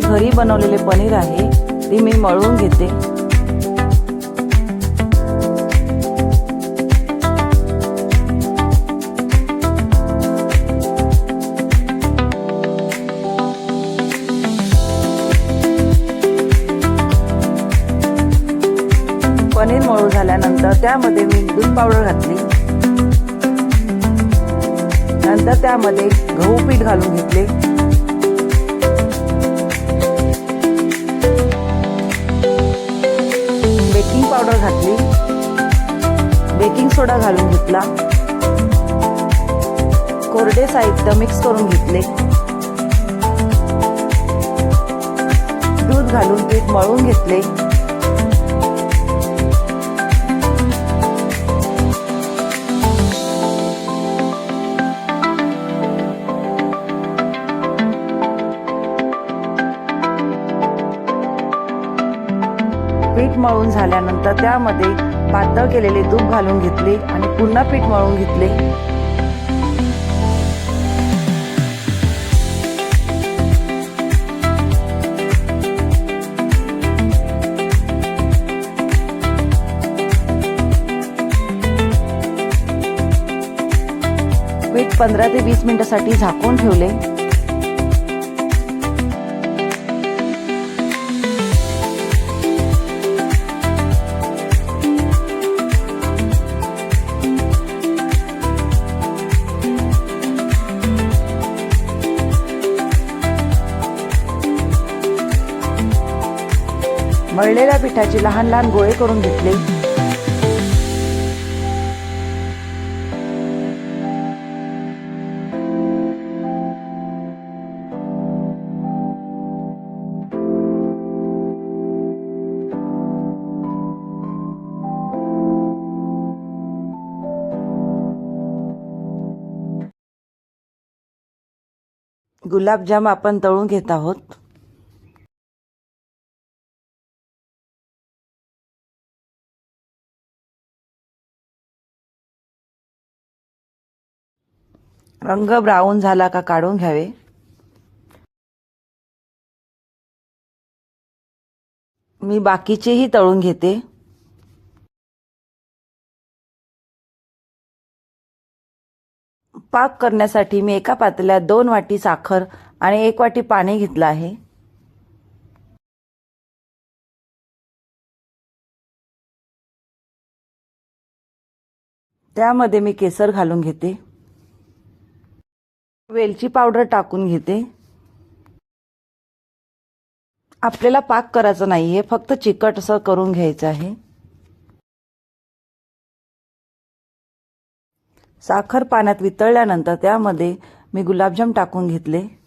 हे घरी बनवलेले पनीर आहे ते मी मळवून घेते. पनीर मळू झाल्यानंतर त्यामध्ये मी दूध पावडर घातली. नंतर त्यामध्ये गहू पीठ घालून घेतले. पावडर घातली. बेकिंग सोडा घालून घेतला. कोरडे साहित्य मिक्स करून घेतले. दूध घालून पीठ मळून घेतले. पीठ मळून झाल्यानंतर त्यामध्ये पातळ केलेले तूप घालून घेतले आणि पुन्हा पीठ मळून घेतले. पीठ पंधरा ते वीस मिनिटासाठी झाकून ठेवले. मळलेल्या पिठाचे लहान लहान गोळे करून घेतले. गुलाबजाम आपण तळून घेत आहोत. रंग ब्राऊन झाला का काढून घ्यावे? मी बाकीचेही तळून घेते. पाक करण्यासाठी मी एका पातेल्यात दोन वाटी साखर आणि एक वाटी पाणी घेतलं आहे. त्यामध्ये मी केसर घालून घेते. वेलची पावडर टाकून घेते. आपल्याला पाक करायचा नाही आहे फक्त चिकट असं करून घ्यायचं आहे. साखर पाण्यात वितळल्यानंतर त्यामध्ये मी गुलाबजाम टाकून घेतले.